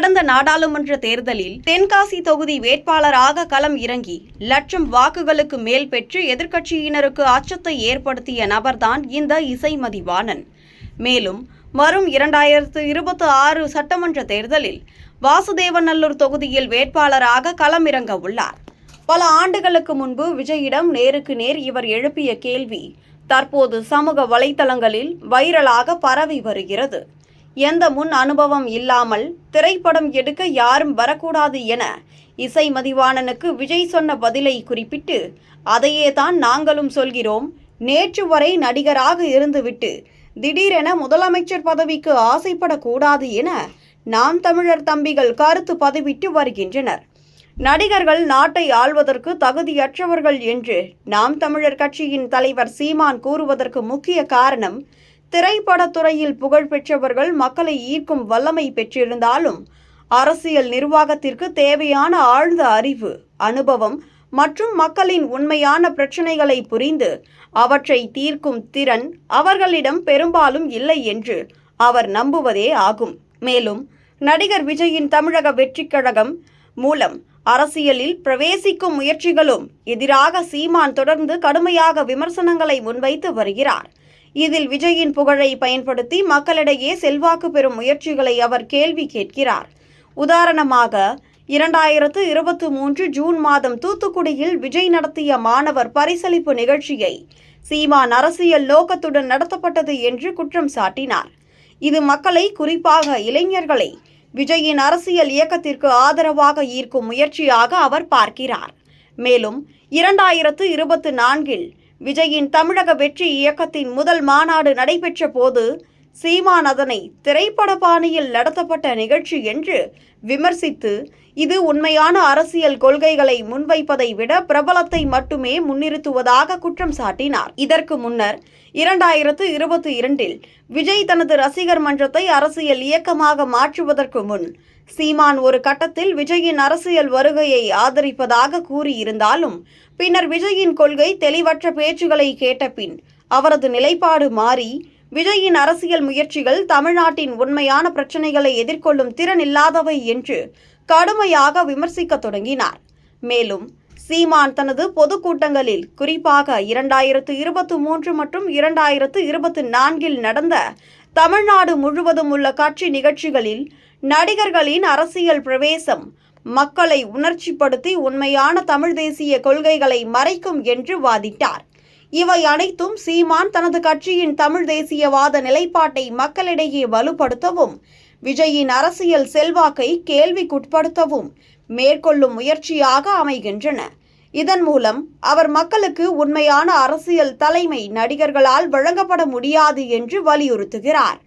கடந்த நாடாளுமன்ற தேர்தலில் தென்காசி தொகுதி வேட்பாளராக களம் இறங்கி லட்சம் வாக்குகளுக்கு மேல் பெற்று எதிர்க்கட்சியினருக்கு அச்சத்தை ஏற்படுத்திய நபர்தான் இந்த இசைமதிவாணன். மேலும் வரும் இரண்டாயிரத்து இருபத்தி ஆறு சட்டமன்ற தேர்தலில் வாசுதேவநல்லூர் தொகுதியில் வேட்பாளராக களமிறங்க உள்ளார். பல ஆண்டுகளுக்கு முன்பு விஜயிடம் நேருக்கு நேர் இவர் எழுப்பிய கேள்வி தற்போது சமூக வலைதளங்களில் வைரலாக பரவி வருகிறது. எந்த முன் அனுபவம் இல்லாமல் திரைப்படம் எடுக்க யாரும் வரக்கூடாது என இசை மதிவாணனுக்கு விஜய் சொன்ன பதிலை குறிப்பிட்டு அதையே தான் நாங்களும் சொல்கிறோம். நேற்று வரை நடிகராக இருந்துவிட்டு திடீரென முதலமைச்சர் பதவிக்கு ஆசைப்படக்கூடாது என நாம் தமிழர் தம்பிகள் கருத்து பதிவிட்டு வருகின்றனர். நடிகர்கள் நாட்டை ஆள்வதற்கு தகுதியற்றவர்கள் என்று நாம் தமிழர் கட்சியின் தலைவர் சீமான் கூறுவதற்கு முக்கிய காரணம் திரைப்படத்துறையில் புகழ் பெற்றவர்கள் மக்களை ஈர்க்கும் வல்லமை பெற்றிருந்தாலும் அரசியல் நிர்வாகத்திற்கு தேவையான ஆழ்ந்த அறிவு அனுபவம் மற்றும் மக்களின் உண்மையான பிரச்சனைகளை புரிந்து அவற்றை தீர்க்கும் திறன் அவர்களிடம் பெரும்பாலும் இல்லை என்று அவர் நம்புவதே ஆகும். மேலும் நடிகர் விஜயின் தமிழக வெற்றிக் கழகம் மூலம் அரசியலில் பிரவேசிக்கும் முயற்சிகளும் எதிராக சீமான் தொடர்ந்து கடுமையாக விமர்சனங்களை முன்வைத்து வருகிறார். இதில் விஜயின் புகழை பயன்படுத்தி மக்களிடையே செல்வாக்கு பெறும் முயற்சிகளை அவர் கேள்வி கேட்கிறார். உதாரணமாக இரண்டாயிரத்து இருபத்தி மூன்று ஜூன் மாதம் தூத்துக்குடியில் விஜய் நடத்திய மாணவர் பரிசளிப்பு நிகழ்ச்சியை சீமான் அரசியல் நோக்கத்துடன் நடத்தப்பட்டது என்று குற்றம் சாட்டினார். இது மக்களை குறிப்பாக இளைஞர்களை விஜயின் அரசியல் இயக்கத்திற்கு ஆதரவாக ஈர்க்கும் முயற்சியாக அவர் பார்க்கிறார். மேலும் இரண்டாயிரத்து இருபத்தி நான்கில் விஜயின் தமிழக வெற்றி இயக்கத்தின் முதல் மாநாடு நடைபெற்ற போது சீமான் அதனை திரைப்பட பாணியில் நடத்தப்பட்ட நிகழ்ச்சி என்று விமர்சித்து இது உண்மையான அரசியல் கொள்கைகளை முன்வைப்பதை விட பிரபலத்தை மட்டுமே முன்னிறுத்துவதாக குற்றம் சாட்டினார். இதற்கு முன்னர் இரண்டாயிரத்து இருபத்தி இரண்டில் விஜய் தனது ரசிகர் மன்றத்தை அரசியல் இயக்கமாக மாற்றுவதற்கு முன் சீமான் ஒரு கட்டத்தில் விஜயின் அரசியல் வருகையை ஆதரிப்பதாக கூறியிருந்தாலும் பின்னர் விஜயின் கொள்கை தெளிவற்ற பேச்சுகளை கேட்ட பின் அவரது நிலைப்பாடு மாறி விஜயின் அரசியல் முயற்சிகள் தமிழ்நாட்டின் உண்மையான பிரச்சனைகளை எதிர்கொள்ளும் திறன் இல்லாதவை என்று கடுமையாக விமர்சிக்க தொடங்கினார். மேலும் சீமான் தனது பொதுக்கூட்டங்களில் குறிப்பாக இரண்டாயிரத்து இருபத்தி மூன்று மற்றும் இரண்டாயிரத்து இருபத்தி நான்கில் நடந்த தமிழ்நாடு முழுவதும் உள்ள கட்சி நிகழ்ச்சிகளில் நடிகர்களின் அரசியல் பிரவேசம் மக்களை உணர்ச்சிப்படுத்தி உண்மையான தமிழ் தேசிய கொள்கைகளை மறைக்கும் என்று வாதிட்டார். இவை அனைத்தும் சீமான் தனது கட்சியின் தமிழ் தேசியவாத நிலைப்பாட்டை மக்களிடையே வலுப்படுத்தவும் விஜயின் அரசியல் செல்வாக்கை கேள்விக்குட்படுத்தவும் மேற்கொள்ளும் முயற்சியாக அமைகின்றன. இதன் மூலம் அவர் மக்களுக்கு உண்மையான அரசியல் தலைமை நடிகர்களால் வழங்கப்பட முடியாது என்று வலியுறுத்துகிறார்.